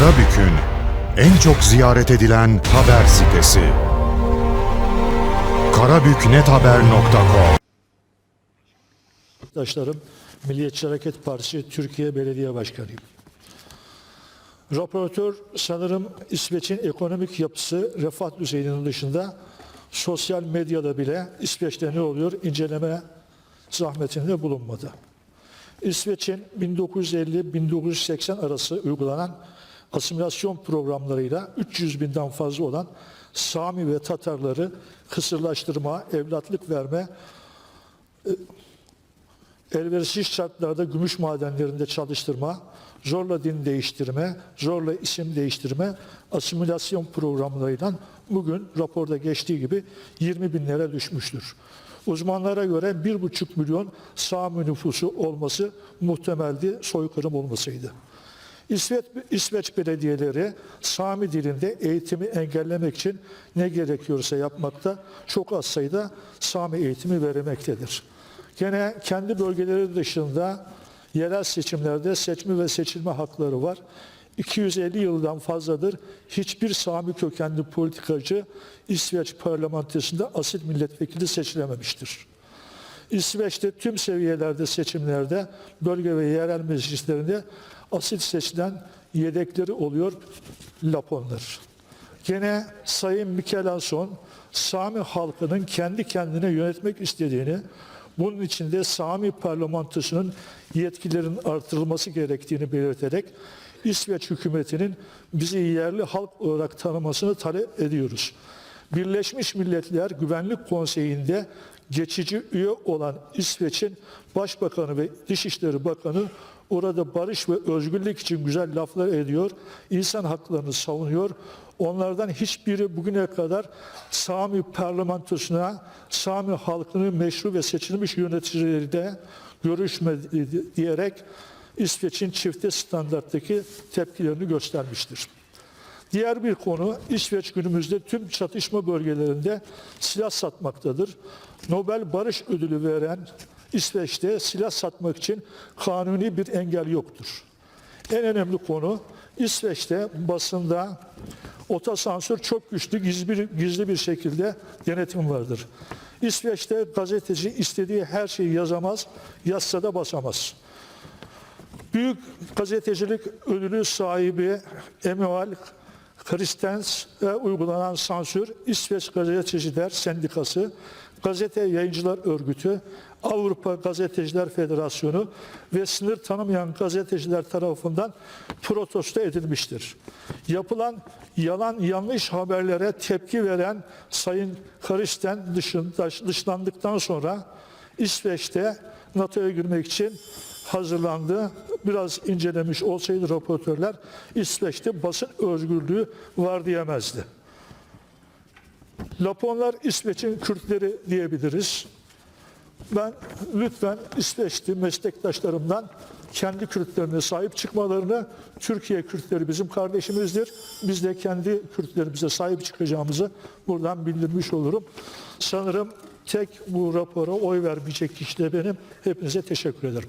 Karabük'ün en çok ziyaret edilen haber sitesi. karabüknethaber.com Arkadaşlarım, Milliyetçi Hareket Partisi Türkiye Belediye Başkanıyım. Raportör sanırım İsveç'in ekonomik yapısı refah düzeyinin dışında sosyal medyada bile İsveç'te ne oluyor inceleme zahmetinde bulunmadı. İsveç'in 1950-1980 arası uygulanan asimilasyon programlarıyla 300 binden fazla olan Sami ve Tatarları kısırlaştırma, evlatlık verme, elverişsiz şartlarda gümüş madenlerinde çalıştırma, zorla din değiştirme, zorla isim değiştirme, asimilasyon programlarıyla bugün raporda geçtiği gibi 20 binlere düşmüştür. Uzmanlara göre 1,5 milyon Sami nüfusu olması muhtemeldi, soykırım olmasıydı. İsveç, İsveç belediyeleri Sami dilinde eğitimi engellemek için ne gerekiyorsa yapmakta, çok az sayıda Sami eğitimi vermektedir. Gene kendi bölgeleri dışında yerel seçimlerde seçme ve seçilme hakları var. 250 yıldan fazladır hiçbir Sami kökenli politikacı İsveç parlamentosunda asil milletvekili seçilememiştir. İsveç'te tüm seviyelerde seçimlerde bölge ve yerel meclislerinde asil seçilen yedekleri oluyor Laponlar. Gene Sayın Mikelanson Sami halkının kendi kendine yönetmek istediğini, bunun için de Sami parlamentosunun yetkilerinin artırılması gerektiğini belirterek İsveç hükümetinin bizi yerli halk olarak tanımasını talep ediyoruz. Birleşmiş Milletler Güvenlik Konseyi'nde geçici üye olan İsveç'in Başbakanı ve Dışişleri Bakanı orada barış ve özgürlük için güzel laflar ediyor, insan haklarını savunuyor. Onlardan hiçbiri bugüne kadar Sami parlamentosuna, Sami halkının meşru ve seçilmiş yöneticileriyle görüşmedi diyerek İsveç'in çifte standarttaki tepkilerini göstermiştir. Diğer bir konu İsveç günümüzde tüm çatışma bölgelerinde silah satmaktadır. Nobel Barış Ödülü veren İsveç'te silah satmak için kanuni bir engel yoktur. En önemli konu İsveç'te basında otosansür çok güçlü gizli gizli bir şekilde denetim vardır. İsveç'te gazeteci istediği her şeyi yazamaz, yazsa da basamaz. Büyük gazetecilik ödülü sahibi Emanuel Kristens'e uygulanan sansür, İsveç Gazeteciler Sendikası, Gazete Yayıncılar Örgütü, Avrupa Gazeteciler Federasyonu ve sınır tanımayan gazeteciler tarafından protesto edilmiştir. Yapılan yalan yanlış haberlere tepki veren Sayın dışında, dışlandıktan sonra İsveç'te NATO'ya girmek için hazırlandı. Biraz incelemiş olsaydı raportörler İsveç'te basın özgürlüğü var diyemezdi. Laponlar İsveç'in Kürtleri diyebiliriz. Ben lütfen İsveçli meslektaşlarımdan kendi Kürtlerine sahip çıkmalarını, Türkiye Kürtleri bizim kardeşimizdir. Biz de kendi Kürtlerimize sahip çıkacağımızı buradan bildirmiş olurum. Sanırım tek bu rapora oy vermeyecek kişi de benim. Hepinize teşekkür ederim.